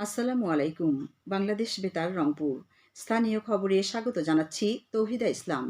আসসালামু আলাইকুম বাংলাদেশ বেতার রংপুর। স্থানীয় খবরে স্বাগত জানাচ্ছি তৌহিদা ইসলাম।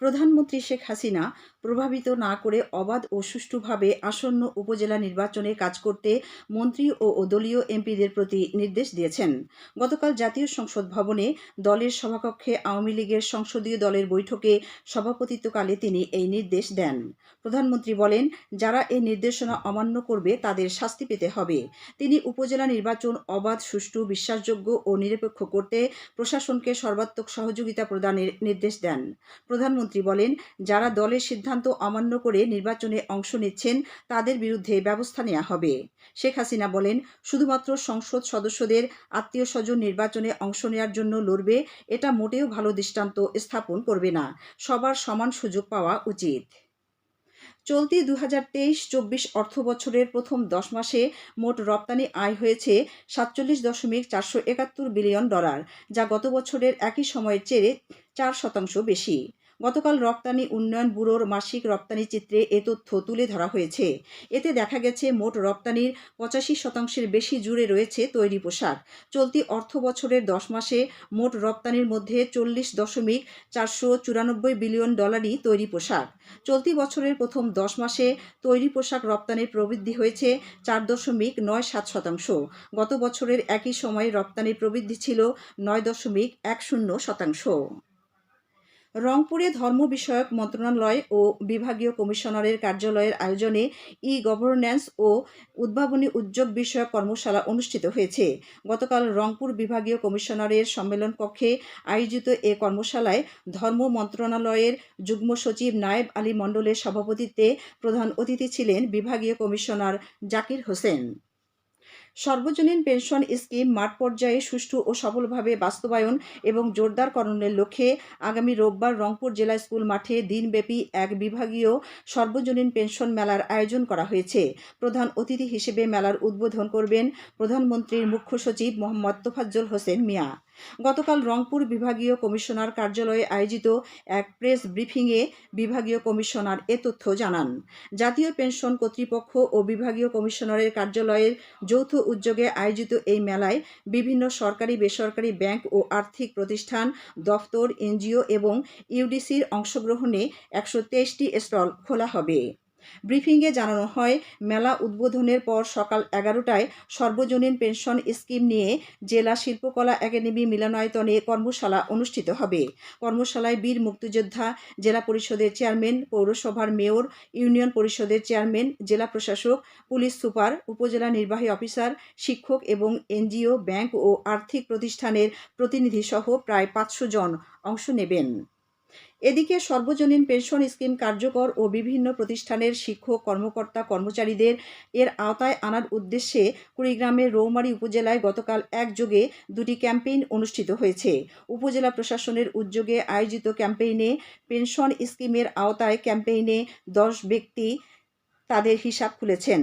প্রধানমন্ত্রী শেখ হাসিনা প্রভাবিত না করে অবাধ ও সুষ্ঠুভাবে আসন্ন উপজেলা নির্বাচনে কাজ করতে মন্ত্রী ও দলীয় এমপিদের প্রতি নির্দেশ দিয়েছেন। গতকাল জাতীয় সংসদ ভবনে দলের সভাকক্ষে আওয়ামী লীগের সংসদীয় দলের বৈঠকে সভাপতিত্বকালে তিনি এই নির্দেশ দেন। প্রধানমন্ত্রী বলেন, যারা এই নির্দেশনা অমান্য করবে তাদের শাস্তি পেতে হবে। তিনি উপজেলা নির্বাচন অবাধ, সুষ্ঠু, বিশ্বাসযোগ্য ও নিরপেক্ষ করতে প্রশাসনকে সর্বাত্মক সহযোগিতা প্রদানের নির্দেশ দেন। প্রধানমন্ত্রী বলেন, যারা দলের সিদ্ধান্ত অমান্য করে নির্বাচনে অংশ নিচ্ছেন তাদের বিরুদ্ধে ব্যবস্থা নেওয়া হবে। শেখ হাসিনা বলেন, শুধুমাত্র সংসদ সদস্যদের আত্মীয় স্বজন নির্বাচনে অংশ নেওয়ার জন্য লড়বে, এটা মোটেও ভালো দৃষ্টান্ত স্থাপন করবে না। সবার সমান সুযোগ পাওয়া উচিত। চলতি দু হাজার তেইশ চব্বিশ অর্থ বছরের প্রথম দশ মাসে মোট রপ্তানি আয় হয়েছে সাতচল্লিশ দশমিক চারশো একাত্তর বিলিয়ন ডলার, যা গত বছরের একই সময়ের চেয়ে চার শতাংশ বেশি। গতকাল রপ্তানি উন্নয়ন ব্যুরোর মাসিক রপ্তানি চিত্রে এ তথ্য তুলে ধরা হয়েছে। এতে দেখা গেছে, মোট রপ্তানির পঁচাশি শতাংশের বেশি জুড়ে রয়েছে তৈরি পোশাক। চলতি অর্থ বছরের দশ মাসে মোট রপ্তানির মধ্যে চল্লিশ দশমিক চারশো চুরানব্বই বিলিয়ন ডলারই তৈরি পোশাক। চলতি বছরের প্রথম দশ মাসে তৈরি পোশাক রপ্তানির প্রবৃদ্ধি হয়েছে চার দশমিক নয় সাত শতাংশ। গত বছরের একই সময়ে রপ্তানির প্রবৃদ্ধি ছিল নয় দশমিক এক শূন্য শতাংশ। রংপুরে ধর্ম বিষয়ক মন্ত্রণালয় ও বিভাগীয় কমিশনারের কার্যালয়ের আয়োজনে ই গভর্ন্যান্স ও উদ্ভাবনী উদ্যোগ বিষয়ক কর্মশালা অনুষ্ঠিত হয়েছে। গতকাল রংপুর বিভাগীয় কমিশনারের সম্মেলন কক্ষে আয়োজিত এ কর্মশালায় ধর্ম মন্ত্রণালয়ের যুগ্ম সচিব নায়েব আলী মণ্ডলের সভাপতিত্বে প্রধান অতিথি ছিলেন বিভাগীয় কমিশনার জাকির হোসেন। সর্বজনীন পেনশন স্কিম মাঠ পর্যায়ে সুষ্ঠু ও সফলভাবে বাস্তবায়ন এবং জোরদারকরণের লক্ষ্যে আগামী রোববার রংপুর জেলা স্কুল মাঠে দিনব্যাপী এক বিভাগীয় সর্বজনীন পেনশন মেলার আয়োজন করা হয়েছে। প্রধান অতিথি হিসেবে মেলার উদ্বোধন করবেন প্রধানমন্ত্রীর মুখ্য সচিব মোহাম্মদ তোফাজ্জল হোসেন মিয়া। গতকাল রংপুর বিভাগীয় কমিশনার কার্যালয়ে আয়োজিত এক প্রেস ব্রিফিংয়ে বিভাগীয় কমিশনার এ তথ্য জানান। জাতীয় পেনশন কর্তৃপক্ষ ও বিভাগীয় কমিশনারের কার্যালয়ের যৌথ উদ্যোগে আয়োজিত এই মেলায় বিভিন্ন সরকারি, বেসরকারি ব্যাংক ও আর্থিক প্রতিষ্ঠান, দফতর, এনজিও এবং ইউডিসির অংশগ্রহণে একশো তেইশটি স্টল খোলা হবে। ব্রিফিংয়ে জানানো হয়, মেলা উদ্বোধনের পর সকাল এগারোটায় সর্বজনীন পেনশন স্কিম নিয়ে জেলা শিল্পকলা একাডেমি মিলনায়তনে কর্মশালা অনুষ্ঠিত হবে। কর্মশালায় বীর মুক্তিযোদ্ধা, জেলা পরিষদের চেয়ারম্যান, পৌরসভার মেয়র, ইউনিয়ন পরিষদের চেয়ারম্যান, জেলা প্রশাসক, পুলিশ সুপার, উপজেলা নির্বাহী অফিসার, শিক্ষক এবং এনজিও, ব্যাংক ও আর্থিক প্রতিষ্ঠানের প্রতিনিধিসহ প্রায় পাঁচশো জন অংশ নেবেন। এদিকে সর্বজনীন পেনশন স্কিম কার্যকর ও বিভিন্ন প্রতিষ্ঠানের শিক্ষক, কর্মকর্তা, কর্মচারীদের এর আওতায় আনার উদ্দেশ্যে কুড়িগ্রামের রৌমারী উপজেলায় গতকাল একযোগে দুটি ক্যাম্পেইন অনুষ্ঠিত হয়েছে। উপজেলা প্রশাসনের উদ্যোগে আয়োজিত ক্যাম্পেইনে পেনশন স্কিমের আওতায় ক্যাম্পেইনে দশ ব্যক্তি তাদের হিসাব খুলেছেন।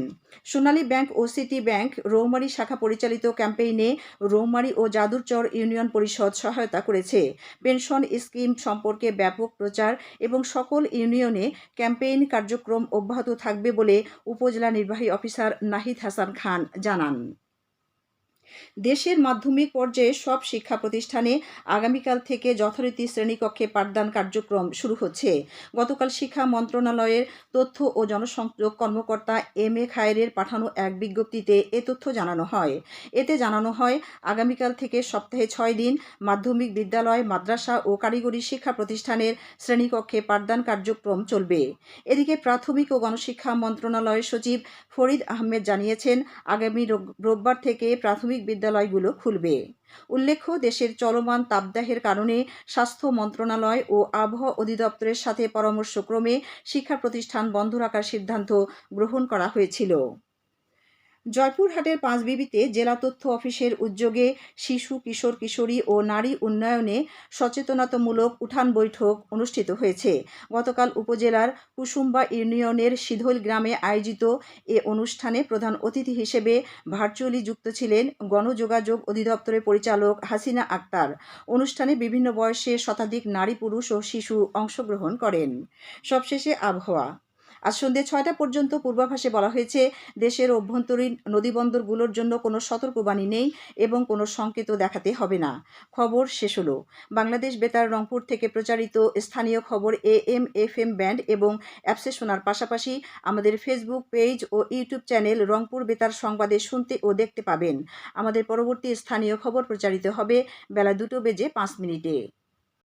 সোনালী ব্যাংক ও সিটি ব্যাংক রৌমারি শাখা পরিচালিত ক্যাম্পেইনে রৌমারি ও যাদুরচর ইউনিয়ন পরিষদ সহায়তা করেছে। পেনশন স্কিম সম্পর্কে ব্যাপক প্রচার এবং সকল ইউনিয়নে ক্যাম্পেইন কার্যক্রম অব্যাহত থাকবে বলে উপজেলা নির্বাহী অফিসার নাহিদ হাসান খান জানান। দেশের মাধ্যমিক পর্যায়ে সব শিক্ষা প্রতিষ্ঠানে আগামীকাল থেকে যথারীতি শ্রেণীকক্ষে পাঠদান কার্যক্রম শুরু হচ্ছে। গতকাল শিক্ষা মন্ত্রণালয়ের তথ্য ও জনসংযোগ কর্মকর্তা এম এ খায়ের পাঠানো এক বিজ্ঞপ্তিতে এ তথ্য জানানো হয়। এতে জানানো হয়, আগামীকাল থেকে সপ্তাহে ছয় দিন মাধ্যমিক বিদ্যালয়, মাদ্রাসা ও কারিগরি শিক্ষা প্রতিষ্ঠানের শ্রেণীকক্ষে পাঠদান কার্যক্রম চলবে। এদিকে প্রাথমিক ও গণশিক্ষা মন্ত্রণালয়ের সচিব ফরিদ আহমেদ জানিয়েছেন, আগামী রোববার থেকে প্রাথমিক বিদ্যালয়গুলো খুলবে। উল্লেখ্য, দেশের চলমান তাপদাহের কারণে স্বাস্থ্য মন্ত্রণালয় ও আবহাওয়া অধিদপ্তরের সাথে পরামর্শক্রমে শিক্ষা প্রতিষ্ঠান বন্ধ রাখার সিদ্ধান্ত গ্রহণ করা হয়েছিল। জয়পুরহাটের পাঁচবিবিতে জেলা তথ্য অফিসের উদ্যোগে শিশু, কিশোর, কিশোরী ও নারী উন্নয়নে সচেতনতামূলক উঠান বৈঠক অনুষ্ঠিত হয়েছে। গতকাল উপজেলার কুসুম্বা ইউনিয়নের সিধল গ্রামে আয়োজিত এ অনুষ্ঠানে প্রধান অতিথি হিসেবে ভার্চুয়ালি যুক্ত ছিলেন গণযোগাযোগ অধিদপ্তরের পরিচালক হাসিনা আক্তার। অনুষ্ঠানে বিভিন্ন বয়সের শতাধিক নারী, পুরুষ ও শিশু অংশগ্রহণ করেন। সবশেষে আবহাওয়া। আজ সন্ধ্যে ছয়টা পর্যন্ত পূর্বাভাসে বলা হয়েছে, দেশের অভ্যন্তরীণ নদীবন্দরগুলোর জন্য কোনো সতর্কবাণী নেই এবং কোনো সংকেতও দেখাতে হবে না। খবর শেষ হলো। বাংলাদেশ বেতার রংপুর থেকে প্রচারিত স্থানীয় খবর A M F M band এবং অ্যাপসে শোনার পাশাপাশি আমাদের ফেসবুক পেজ ও ইউটিউব চ্যানেল রংপুর বেতার সংবাদে শুনতে ও দেখতে পাবেন। আমাদের পরবর্তী স্থানীয় খবর প্রচারিত হবে বেলা দুটো বেজে পাঁচ মিনিটে।